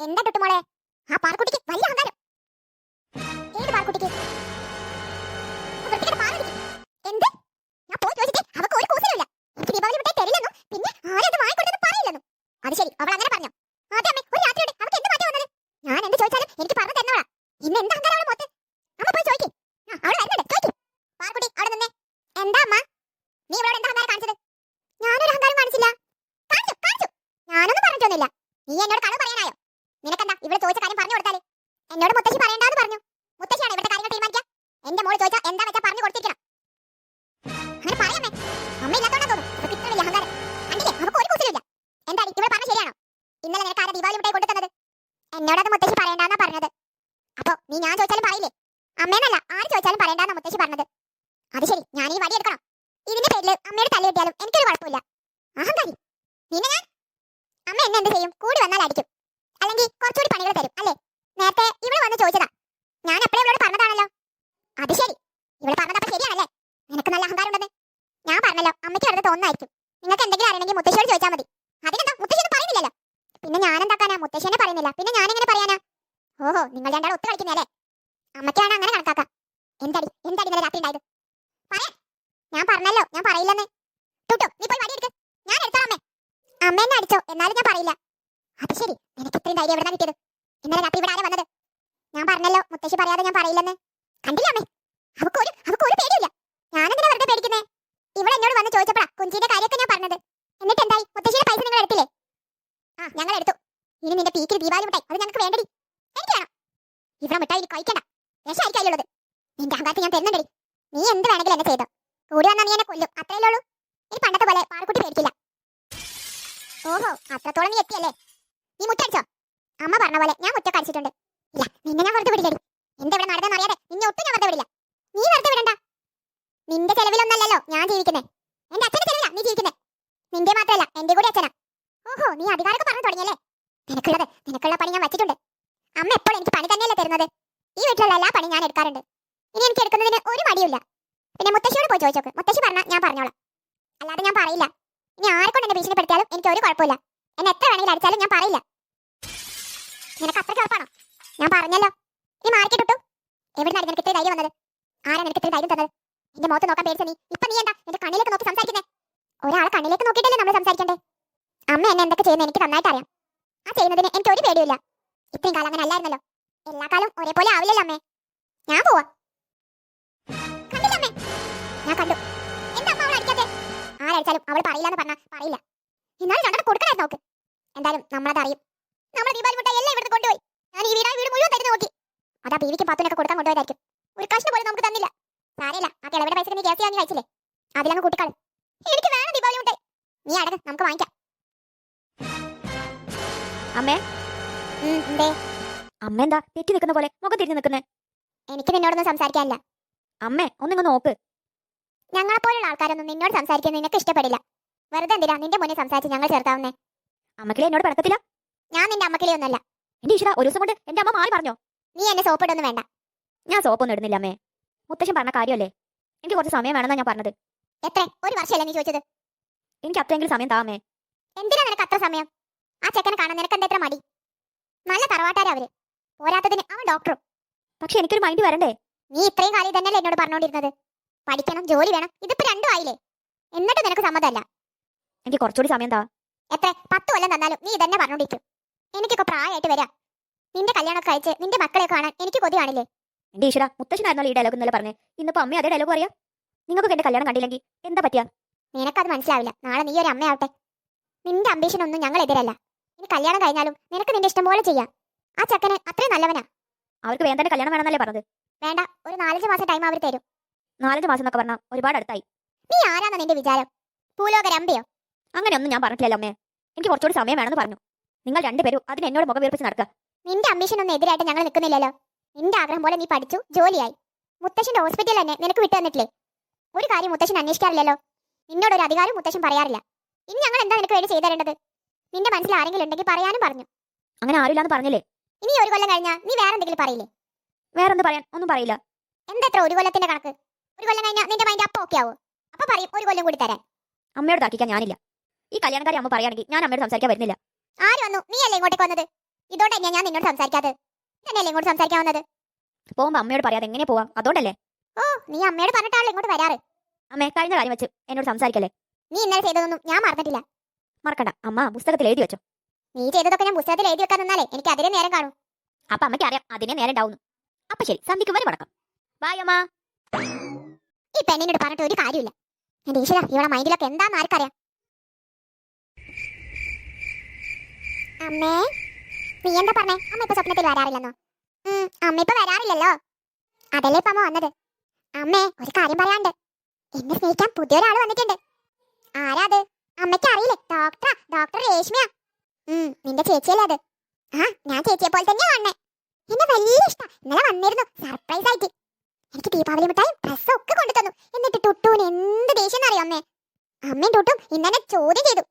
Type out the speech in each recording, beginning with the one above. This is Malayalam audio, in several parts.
എന്താ ടുട്ടുമോളെ ആ പാർക്കുട്ടിക്ക് വലിയ അഹങ്കാരം. ഏത് പാർക്കുട്ടിക്ക്. എന്ത്? ഞാൻ പോയി പിന്നെ ശരി അവൾ അങ്ങനെ പറഞ്ഞു. അമ്മേ ഒരു അവക്ക് ഞാൻ ചോദിച്ചാലും എനിക്ക് പറഞ്ഞു അമ്മ പോയി അവൾ പാർക്കുട്ടി അവിടെ എന്താ അമ്മ? നീ ഇവളോട് എന്താ അഹങ്കാരം കാണിച്ചത്? അഹങ്കാരം കാണിച്ചില്ല. കാണിച്ചു കാണിച്ചു. ഞാനൊന്നും പറഞ്ഞിട്ടൊന്നുമില്ല. നീ എന്നോട് കളവ് പറയാനായോ നിനക്കെന്താ ഇവിടെ ചോദിച്ച കാര്യം പറഞ്ഞു കൊടുത്താൽ എന്നോട് മുത്തശ്ശി പറയണ്ടാന്ന് പറഞ്ഞു. മുത്തശ്ശിയാണ് ഇവിടുത്തെ കാര്യങ്ങൾ തീരുമാനിക്കുക. എന്റെ മോൾ ചോദിച്ചാൽ എന്താ വെച്ചാൽ പറഞ്ഞു കൊടുത്തിരിക്കണം. അങ്ങനെ പറയാമേ അമ്മ. ഇല്ലാത്തോണ്ടാ തോന്നുന്നു. അവൾക്ക് ഇത്ര വലിയ അഹങ്കാരം. കണ്ടില്ലേ? അവൾക്ക് ഒരു കൂസലുമില്ല എന്താടി ഇവിടെ പറഞ്ഞ ശരിയാണോ? ഇന്നലെ നിനക്ക് ആരാ ദീപാവലി മിഠായി കൊണ്ടു തന്നത് എന്നോടത് മുത്തശ്ശി പറയണ്ടാന്നാ പറഞ്ഞത്. അപ്പൊ നീ ഞാൻ ചോദിച്ചാലും പറയില്ലേ? അമ്മേന്നല്ല ആര് ചോദിച്ചാലും പറയണ്ടാന്നാ മുത്തശ്ശി പറഞ്ഞത്. അത് ശരി. ഞാൻ ഈ വടി എടുക്കണം? ഇതിന്റെ പേരിൽ അമ്മയുടെ തല കിട്ടിയാലും എനിക്കൊരു കുഴപ്പമില്ല. അഹങ്കാരി. നിന്നെ ഞാൻ? അമ്മ എന്നെ എന്ത് ചെയ്യും? കൂടി വന്നാൽ അല്ലെങ്കിൽ കുറച്ചുകൂടി പണികൾ തരും അല്ലേ? നേരത്തെ ഇവിടെ വന്ന് ചോദിച്ചതാ. ഞാൻ എപ്പോഴും ഇവളോട് പറഞ്ഞതാണല്ലോ. അത് ശരി. ഇവിടെ പറഞ്ഞതപ്പോ ശരിയാണല്ലേ? നിനക്ക് നല്ല അഹങ്കാരം ഉണ്ടെന്ന് ഞാൻ പറഞ്ഞല്ലോ അമ്മയ്ക്ക് അടുത്ത് തോന്നായിരിക്കും. നിങ്ങൾക്ക് എന്തെങ്കിലും അറിയണമെങ്കിൽ മുത്തശ്ശിയോട് ചോദിച്ചാൽ മതി. അതിനെന്താ? മുത്തശ്ശിയൊന്നും പറയുന്നില്ലല്ലോ. പിന്നെ ഞാൻ എന്താക്കാനാ? മുത്തശ്ശിനെ പറയുന്നില്ല. പിന്നെ ഞാൻ എങ്ങനെ പറയാനാ? ഓഹോ നിങ്ങൾ രണ്ടാളും ഒത്തു കളിക്കുന്നല്ലേ അമ്മയ്ക്കാണ് അങ്ങനെ കണക്കാക്കാം. എന്തടി? എന്തടി ഇന്നലെ രാത്രി ഉണ്ടായത്? പറയാ ഞാൻ പറഞ്ഞല്ലോ ഞാൻ പറയില്ലെന്ന്. ടൂട്ടോ നീ പോയി വടി എടുക്ക്. ഞാൻ എടുത്തോളാം അമ്മേ. അമ്മ എന്നെ അടിച്ചോ എന്നാലും ഞാൻ പറയില്ല. അത് ശരി. നിനക്ക് ഇത്രയും ധൈര്യം എവിടെ കിട്ടിയത്? ഇന്നലെ രാത്രി ഇവിടെ ആരാ വന്നത്? ഞാൻ പറഞ്ഞല്ലോ മുത്തശ്ശി പറയാതെ ഞാൻ പറയില്ലെന്ന്. കണ്ടില്ല അമ്മേ? അവക്ക് ഒരു അവക്ക് ഒരു പേടിയില്ല ഞാനെന്തിനാ വെറുതെ പേടിക്കുന്നേ? ഇവിടെ എന്നോട് വന്ന് ചോദിച്ചപ്പോഴാ കുഞ്ചിന്റെ കാര്യമൊക്കെ ഞാൻ പറഞ്ഞത്. എന്നിട്ട് എന്തായി മുത്തശ്ശിയുടെ പൈസ നിങ്ങൾ എടുത്തില്ലേ? ആ ഞങ്ങൾ എടുത്തു. ഇനി നിന്റെ പീക്കിൽ ദീപാവലി മിഠായി അത് ഞങ്ങൾക്ക് വേണ്ടടി. വേണം. ഇവിടെ മിഠായി എനിക്ക് കഴിക്കണ്ട. വിഷമായിരിക്കും അതിലുള്ളത്. നിന്റെ അഹങ്കാരത്തിൽ ഞാൻ തരുന്നുണ്ടടി. നീ എന്ത് വേണമെങ്കിലും എന്നെ ചെയ്തോ. കൂടി വന്നാൽ നീ എന്നെ കൊല്ലും. അത്രയല്ലേ ഉള്ളൂ. ഇനി പണ്ടത്തെ പോലെ പാറക്കുട്ടി പേടിക്കില്ല. ഓഹോ അത്രത്തോളം നീ എത്തിയല്ലേ? നീ മുറ്റടിച്ചോ പറഞ്ഞ പോലെ ഞാൻ മുറ്റൊക്കെ അടിച്ചിട്ടുണ്ട്. ഇല്ല നിന്നെ ഞാൻ വെറുതെ വിടില്ലടി. എന്താ ഇവിടെ നടന്നെന്ന് അറിയാതെ നിന്നെ ഒട്ടും ഞാൻ വെറുതെ വിടില്ല. നീ വെറുതെ വിടണ്ട. നിന്റെ ചെലവിലൊന്നല്ലല്ലോ ഞാൻ ജീവിക്കുന്നത് എന്റെ അച്ഛന്റെ ചെലവിലാ നീ ജീവിക്കുന്നത് നിന്റെ മാത്രമല്ല എന്റെ കൂടി അച്ഛനാ. ഓഹോ നീ അധികാരമൊക്കെ പറഞ്ഞു തുടങ്ങിയല്ലേ? നിനക്കുള്ളത് നിനക്കുള്ള പണി ഞാൻ വെച്ചിട്ടുണ്ട്. അമ്മ എപ്പോഴും എനിക്ക് പണി തന്നെയല്ലേ തരുന്നത്. ഈ വീട്ടിലുള്ള എല്ലാ പണി ഞാൻ എടുക്കാറുണ്ട്. ഇനി എനിക്ക് എടുക്കുന്നതിന് ഒരു മടിയില്ല പിന്നെ മുത്തശ്ശിയോട് പോയി ചോദിച്ചോക്ക് മുത്തശ്ശി പറഞ്ഞാൽ ഞാൻ പറഞ്ഞോളാം. അല്ലാതെ ഞാൻ പറയില്ല. ഇനി ആരെക്കൊണ്ട് എന്നെ ഭീഷണിപ്പെടുത്തിയാലും എനിക്ക് ഒരു കുഴപ്പമില്ല. എന്നെ എത്ര വേണമെങ്കിലും അടിച്ചാലും ഞാൻ പറയില്ല. നിനക്ക് അത്രയ്ക്ക് ഉറപ്പാണോ? ഞാൻ പറഞ്ഞല്ലോ. നീ മാർക്കറ്റ് എവിടെ എവിടുന്നാണ് നിനക്ക് ഇത്ര ധൈര്യം വന്നത്? ആരാ നിനക്ക് ഇത്ര ധൈര്യം തന്നത്? എന്റെ മുഖത്ത് നോക്കാൻ പേടിച്ച നീ. ഇപ്പൊ നീ എന്താ? എന്റെ കണ്ണിലേക്ക് നോക്കി സംസാരിക്കുന്നേ? ഒരാളെ കണ്ണിലേക്ക് നോക്കിയിട്ടല്ലേ നമ്മൾ സംസാരിക്കണ്ടേ? അമ്മ എന്നെ എന്തൊക്കെ ചെയ്യുന്നത് എനിക്ക് നന്നായിട്ട് അറിയാം. ആ ചെയ്യുന്നതിന് എനിക്ക് ഒരു പേടിയില്ല ഇത്രയും കാലം അങ്ങനെ അല്ലായിരുന്നല്ലോ. എല്ലാ കാലം ഒരേപോലെ ആവില്ലല്ലോ അമ്മേ. ഞാൻ പോവാ. കണ്ടില്ല ഞാൻ എന്താ അടിക്കാത്തെ? ആരടിച്ചാലും അവൾ പറയില്ലെന്ന് പറഞ്ഞാ പറയില്ല. എന്നാലും രണ്ടെണ്ണം കൊടുക്കണായിരുന്നു നോക്ക് എന്തായാലും നമ്മളത് അറിയും. നമ്മൾ ദീപാവലി മുട്ടായി എല്ലാം ഇവിടുന്ന് കൊണ്ടുപോയി. ഞാൻ ഈ വീടാ വീട് മുഴുവൻ തരുന്ന നോക്കി. അതാ ബീവിക്ക് പാത്തുനൊക്കെ കൊടുക്കാൻ കൊണ്ടുപോയതായിരിക്കും. ഒരു കഷ്ണം പോലും നമുക്ക് തന്നില്ല. സാരമില്ല. ആ കിളവിടെ പൈസ നീ ഗ്യാസ് വാങ്ങി കഴിച്ചില്ലേ? അതിലങ്ങ് കൂട്ടിക്കാളും എനിക്ക് വേണം ദീപാവലി മുട്ടായി. നീ അടങ്ങ്. നമുക്ക് വാങ്ങിക്കാം. അമ്മേ. എന്തേ? അമ്മ എന്താ തെറ്റി നിൽക്കുന്ന പോലെ മുഖം തിരിഞ്ഞു നിൽക്കുന്നേ? എനിക്ക് നിന്നോടൊന്നും സംസാരിക്കാനില്ല. അമ്മേ ഒന്നിങ്ങ് നോക്ക്. ഞങ്ങളെപ്പോലുള്ള ആൾക്കാരൊന്നും നിന്നോട് സംസാരിക്കാൻ നിനക്ക് ഇഷ്ടപ്പെടില്ല. വെറുതെ എന്തിനാ നിന്റെ മുന്നിൽ സംസാരിച്ച് ഞങ്ങൾ ചേർത്താവുന്നേ അമ്മക്കിലെ എന്നോട് പടക്കത്തില്ല ഞാൻ നിന്റെ അമ്മക്കിളിയൊന്നല്ല എന്റെ ഈശ്വര ഒരു ദിവസം കൊണ്ട് എന്റെ അമ്മ മാറി പറഞ്ഞോ നീ എന്നെ സോപ്പിടൊന്നും വേണ്ട. ഞാൻ സോപ്പൊന്നും ഇടുന്നില്ല അമ്മേ. മുത്തശ്ശൻ പറഞ്ഞ കാര്യമല്ലേ? എനിക്ക് കുറച്ച് സമയം വേണമെന്നാ ഞാൻ പറഞ്ഞത്. എത്ര? ഒരു വർഷമല്ല നീ ചോദിച്ചത്? എനിക്ക് അത്രയെങ്കിലും സമയം താമേ എന്തിനാ നിനക്ക് അത്ര സമയം? ആ ചെക്കനെ കാണാൻ നിനക്ക് എന്താ എത്ര മടി? നല്ല തറവാട്ടാരാ അവർ. പോരാത്തതിന് അവൻ ഡോക്ടറും പക്ഷെ എനിക്കൊരു മൈൻഡ് വരണ്ടേ? നീ ഇത്രയും കാലം തന്നെയല്ലേ എന്നോട് പറഞ്ഞോണ്ടിരുന്നത്? പഠിക്കണം ജോലി വേണം ഇതിപ്പോ രണ്ടും ആയില്ലേ? എന്നിട്ട് നിനക്ക് സമ്മതമല്ല. എനിക്ക് കുറച്ചുകൂടി സമയം താ. എത്ര? പത്ത് കൊല്ലം തന്നാലും നീ ഇതന്നെ പറഞ്ഞോണ്ടിരിക്കും. എനിക്കൊക്കെ പ്രായമായിട്ട് വരാം. നിന്റെ കല്യാണമൊക്കെ കഴിച്ച് നിന്റെ മക്കളെ കാണാൻ എനിക്ക് കൊതി കാണില്ലേ? എന്റെ ഈശ്വര മുത്തശ്ശനായിരുന്നല്ലോ ഈ ഡയലോഗ് ഇന്നലെ പറഞ്ഞേ. ഇന്നിപ്പോ അമ്മ അതേ ഡയലോഗ് പറയാം? നിങ്ങൾക്ക് എന്റെ കല്യാണം കണ്ടില്ലെങ്കിൽ എന്താ പറ്റിയ? നിനക്കത് മനസ്സിലാവില്ല. നാളെ നീ ഒരു അമ്മയാവട്ടെ. നിന്റെ അംബീഷൻ ഒന്നും ഞങ്ങൾ എതിരല്ല. ഇനി കല്യാണം കഴിഞ്ഞാലും നിനക്ക് നിന്റെ ഇഷ്ടം പോലെ ചെയ്യാം. ആ ചക്കന് അത്രയും നല്ലവനാ. അവർക്ക് വേണ്ട കല്യാണം വേണമെന്നല്ലേ പറഞ്ഞത്? വേണ്ട ഒരു നാലഞ്ച് മാസം ടൈം അവർ തരും. നാലഞ്ച് മാസം എന്നൊക്കെ പറഞ്ഞാൽ ഒരുപാട് അടുത്തായി. നീ ആരാന്നാ നിന്റെ വിചാരം? ഭൂലോക രമ്പയോ? അങ്ങനെയൊന്നും ഞാൻ പറഞ്ഞിട്ടില്ലല്ലോ അമ്മേ. എനിക്ക് കുറച്ചുകൂടി സമയം വേണമെന്ന് പറഞ്ഞു. നിങ്ങൾ രണ്ടുപേരും അതിന് എന്നോട് മുഖം വീർപ്പിച്ച് നടക്കുക നിന്റെ അംബീഷൻ ഒന്നും എതിരായിട്ട് ഞങ്ങൾ നിൽക്കുന്നില്ലല്ലോ. നിന്റെ ആഗ്രഹം പോലെ നീ പഠിച്ചു ജോലിയായി. മുത്തശ്ശന്റെ ഹോസ്പിറ്റലിൽ തന്നെ നിനക്ക് വിട്ടു തന്നിട്ടില്ലേ? ഒരു കാര്യം മുത്തശ്ശൻ അന്വേഷിക്കാറില്ലല്ലോ. നിന്നോട് ഒരു അധികാരം മുത്തശ്ശൻ പറയാറില്ല. ഇനി ഞങ്ങൾ എന്താ നിനക്ക് വേണ്ടി ചെയ്തു തരേണ്ടത് നിന്റെ മനസ്സിൽ ആരെങ്കിലും ഉണ്ടെങ്കിൽ പറയാനും പറഞ്ഞു. അങ്ങനെ ആരുമില്ലാന്ന് പറഞ്ഞില്ലേ? ഇനി ഒരു കൊല്ലം കഴിഞ്ഞാൽ നീ വേറെ എന്തെങ്കിലും പറയില്ലേ? വേറെ എന്ത് പറയാൻ? ഒന്നും പറയില്ല. എന്തെത്ര ഒരു കൊല്ലത്തിന്റെ കണക്ക്? ഒരു കൊല്ലം കഴിഞ്ഞാൽ നിന്റെ മൈൻഡ് അപ്പൊ ഓക്കെ ആവോ? അപ്പൊ പറയും ഒരു കൊല്ലം കൂടി തരാൻ. അമ്മയോട് തർക്കിക്കാൻ ഞാനില്ല. ഈ കല്യാണക്കാരി അമ്മ പറയുകയാണെങ്കിൽ ഞാൻ അമ്മയോട് സംസാരിക്കാൻ വരുന്നില്ല. ആര് വന്നു? നീ അല്ലേ ഇങ്ങോട്ടേക്ക് വന്നത്? ഇതോടെ ഞാൻ നിന്നോട് സംസാരിക്കാത്തത്? തന്നെയല്ലേ ഇങ്ങോട്ട് സംസാരിക്കാവുന്നത്? പോകുമ്പോ അമ്മയോട് പറയാതെ എങ്ങനെ പോവാം? അതുകൊണ്ടല്ലേ? ഓ നീ അമ്മയോട് പറഞ്ഞിട്ടാണല്ലോ ഇങ്ങോട്ട് വരാറ്. അമ്മേ കഴിഞ്ഞ കാര്യം വെച്ച് എന്നോട് സംസാരിക്കല്ലേ? നീ ഇന്നലെ ചെയ്തതൊന്നും ഞാൻ മറന്നിട്ടില്ല. മറക്കണ്ട. അമ്മ പുസ്തകത്തിൽ എഴുതി വെച്ചോ. നീ ചെയ്തതൊക്കെ ഞാൻ പുസ്തകത്തിൽ എഴുതി വെക്കാൻ നിന്നാലേ എനിക്ക് അതിനെ നേരം കാണും. അപ്പൊ അമ്മയ്ക്ക് അറിയാം അതിനെ നേരം ഉണ്ടാവുന്നു. അപ്പൊ ശരി സന്ധിക്ക് വരെ മുടക്കാം. ബായ് അമ്മ. ഈ പെണ്ണിനോട് പറഞ്ഞിട്ട് ഒരു കാര്യമില്ല എന്റെ ഈശ്വര ഇവിടെ മൈൻഡിലൊക്കെ എന്താന്ന് ആർക്കറിയാം? അമ്മേ നീ എന്താ പറഞ്ഞേ? അമ്മ ഇപ്പൊ സ്വപ്നത്തിൽ വരാറില്ലെന്നോ? അമ്മ ഇപ്പൊ വരാറില്ലല്ലോ? അതല്ലേ ഇപ്പൊ അമ്മ വന്നത്? അമ്മേ ഒരു കാര്യം പറയാണ്ട് എന്നെ സ്നേഹിക്കാൻ പുതിയൊരാൾ വന്നിട്ടുണ്ട്. ആരാ അത്? അമ്മയ്ക്ക് അറിയില്ലേ? ഡോക്ടറാ ഡോക്ടർ രേഷ്മയാ. നിന്റെ ചേച്ചിയല്ലേ അത്? ആ ഞാൻ ചേച്ചിയെ പോലെ തന്നെയാ വന്നേ. എന്നെ വലിയ ഇഷ്ടാ. ഇന്നലെ വന്നിരുന്നു സർപ്രൈസ് ആയിട്ട്. എനിക്ക് ദീപാവലി മിഠായി ഡ്രസ്സും ഒക്കെ കൊണ്ടു തന്നു. എന്നിട്ട് ടുട്ടുവിന് എന്ത് ദേഷ്യം അറിയോ അമ്മേ? അമ്മയും ടുട്ടും ഇന്നെ ചോദ്യം ചെയ്തു.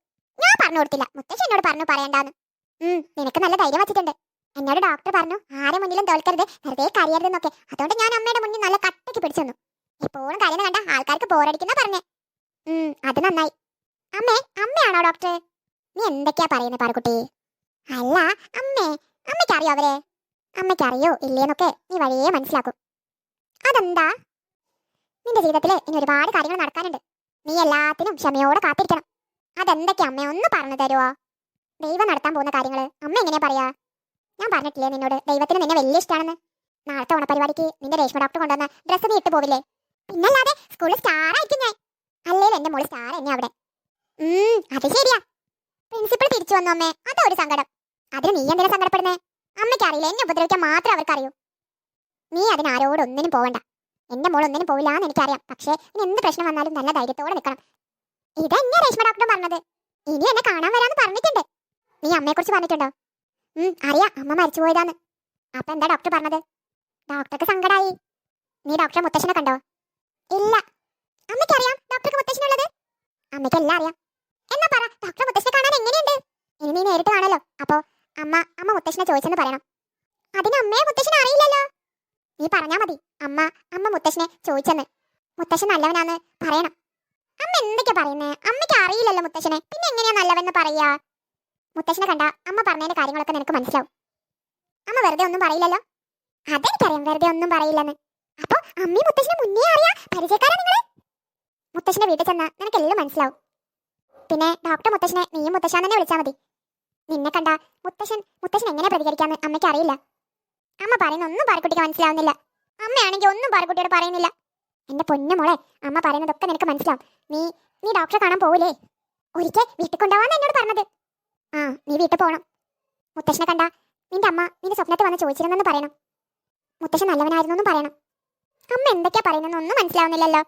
ഞാൻ പറഞ്ഞു കൊടുത്തില്ല. മുത്തശ്ശി എന്നോട് പറഞ്ഞു പറയണ്ടാന്ന്. നിനക്ക് നല്ല ധൈര്യം വച്ചിട്ടുണ്ട്. എന്നോട് ഡോക്ടർ പറഞ്ഞു ആരെ മുന്നിലും തോൽക്കരുത് വെറുതെ കരയരുതെന്നൊക്കെ അതുകൊണ്ട് ഞാൻ അമ്മയുടെ മുന്നിൽ നല്ല കട്ടയ്ക്ക് പിടിച്ചു തന്നു എപ്പോഴും കരയുന്ന കണ്ട ആൾക്കാർക്ക് ബോറടിക്കുന്ന പറഞ്ഞേ. അത് നന്നായി. അമ്മേ അമ്മയാണോ ഡോക്ടർ നീ എന്തൊക്കെയാ പറയുന്നത് പാറക്കുട്ടി? അല്ല അമ്മേ അമ്മയ്ക്കറിയോ അവരെ? അമ്മയ്ക്കറിയോ ഇല്ലേന്നൊക്കെ നീ വഴിയേ മനസ്സിലാക്കും. അതെന്താ? നിന്റെ ജീവിതത്തിൽ ഇനി ഒരുപാട് കാര്യങ്ങൾ നടക്കാനുണ്ട്. നീ എല്ലാത്തിനും ക്ഷമയോടെ കാത്തിരിക്കണം. അതെന്തൊക്കെയാ അമ്മ? ഒന്ന് പറഞ്ഞു തരുമോ ദൈവം നടത്താൻ പോകുന്ന കാര്യങ്ങൾ അമ്മ എങ്ങനെയാ പറയാ? ഞാൻ പറഞ്ഞിട്ടില്ലേ നിന്നോട് ദൈവത്തിന് നിന്നെ വലിയ ഇഷ്ടമാണെന്ന് നാളത്തെ ഓണപരിപാടിക്ക് നിന്റെ രേഷ്മ ഡോക്ടർ കൊണ്ടുവന്ന ഡ്രസ്സ് നീ ഇട്ട് പോവില്ലേ? പിന്നല്ലാതെ സ്കൂളിൽ സ്റ്റാർ ആയിരിക്കും ഞാൻ. അല്ലേ എന്റെ മോൾ സ്റ്റാർ എന്നെ അവിടെ. അത് ശരിയാ. പ്രിൻസിപ്പൾ തിരിച്ചു വന്നു അമ്മേ. അതാ ഒരു സങ്കടം. അതിന് നീ എന്തിനാ സങ്കടപ്പെടുന്നേ? അമ്മയ്ക്ക് അറിയില്ല എന്നെ ഉപദ്രവിക്കാൻ മാത്രം അവർക്കറിയൂ. നീ അതിന് ആരോടൊന്നിനും ഒന്നിനും പോവണ്ട. എന്റെ മോൾ ഒന്നിനും പോവില്ല എന്ന് എനിക്കറിയാം. പക്ഷേ ഇനി എന്ത് പ്രശ്നം വന്നാലും നല്ല ധൈര്യത്തോടെ നിൽക്കണം ഇതെന്നെ രേഷ്മ ഡോക്ടർ പറഞ്ഞത്? ഇനി എന്നെ കാണാൻ വരാന്ന് പറഞ്ഞിട്ടുണ്ട്. നീ അമ്മയെ കുറിച്ച് പറഞ്ഞിട്ടുണ്ടോ? ഉം അറിയാം. അമ്മ മരിച്ചു പോയതാന്ന്. അപ്പൊ എന്താ ഡോക്ടർ പറഞ്ഞത്? ഡോക്ടർക്ക് സങ്കടായി. നീ ഡോക്ടറെ മുത്തശ്ശനെ കണ്ടോ? ഇല്ല. അമ്മയ്ക്ക് അറിയാം ഡോക്ടർക്ക് മുത്തശ്ശനുള്ളത്. അമ്മയ്ക്ക് എല്ലാം അറിയാം. എന്നാ പറ ഡോക്ടർ മുത്തശ്ശനെ കാണാൻ എങ്ങനെയുണ്ട്? ഇനി നീ നേരിട്ട് കാണല്ലോ അപ്പോ അമ്മ അമ്മ മുത്തശ്ശനെ ചോദിച്ചെന്ന് പറയണം. അതിന് അമ്മയെ മുത്തശ്ശനെ അറിയില്ലല്ലോ. നീ പറഞ്ഞാ മതി. അമ്മ അമ്മ മുത്തശ്ശനെ ചോദിച്ചെന്ന്. മുത്തശ്ശൻ നല്ലവനാന്ന് പറയണം. അമ്മ എന്തൊക്കെയാ പറയുന്നേ? അമ്മയ്ക്ക് അറിയില്ലല്ലോ മുത്തശ്ശനെ. പിന്നെ എങ്ങനെയാ നല്ലവെന്ന് പറയാ? മുത്തശ്ശനെ കണ്ട അമ്മ പറഞ്ഞതിന്റെ കാര്യങ്ങളൊക്കെ നിനക്ക് മനസ്സിലാവും. അമ്മ വെറുതെ ഒന്നും പറയില്ലല്ലോ? അതെനിക്കറിയാം വെറുതെ ഒന്നും പറയില്ലെന്ന്. അപ്പൊ അമ്മയും മുത്തശ്ശനെ മുന്നേ അറിയാ പരിചയക്കാരാ നിങ്ങൾ? മുത്തശ്ശന്റെ വീട്ടിൽ ചെന്നാ നിനക്ക് എല്ലാം മനസ്സിലാവും. പിന്നെ ഡോക്ടർ മുത്തശ്ശനെ നീയും മുത്തശ്ശാൻ തന്നെ വിളിച്ചാൽ മതി. നിന്നെ കണ്ട മുത്തശ്ശൻ മുത്തശ്ശൻ എങ്ങനെ പ്രതികരിക്കാന്ന് അമ്മയ്ക്ക് അറിയില്ല. അമ്മ പറയുന്ന ഒന്നും പാറക്കുട്ടിക്ക് മനസ്സിലാവുന്നില്ല. അമ്മയാണെങ്കിൽ ഒന്നും പാറക്കുട്ടിയോട് പറയുന്നില്ല. എന്റെ പൊന്നു മോളെ അമ്മ പറയുന്നതൊക്കെ നിനക്ക് മനസ്സിലാവും. നീ നീ ഡോക്ടറെ കാണാൻ പോവില്ലേ ഒരിക്കൽ വീട്ടിൽ കൊണ്ടുപോവാന്ന് എന്നോട് പറഞ്ഞത്. ആ നീ വീട്ടിൽ പോകണം മുത്തശ്ശനെ കണ്ട നിന്റെ അമ്മ നിന്റെ സ്വപ്നത്തിൽ വന്ന് ചോദിച്ചിരുന്നെന്ന് പറയണം. മുത്തശ്ശൻ നല്ലവനായിരുന്നു എന്നും പറയണം. അമ്മ എന്തൊക്കെയാ പറയുന്നതെന്ന് ഒന്നും മനസ്സിലാവുന്നില്ലല്ലോ.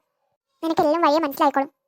നിനക്കെല്ലാം വഴിയെ മനസ്സിലായിക്കോളും.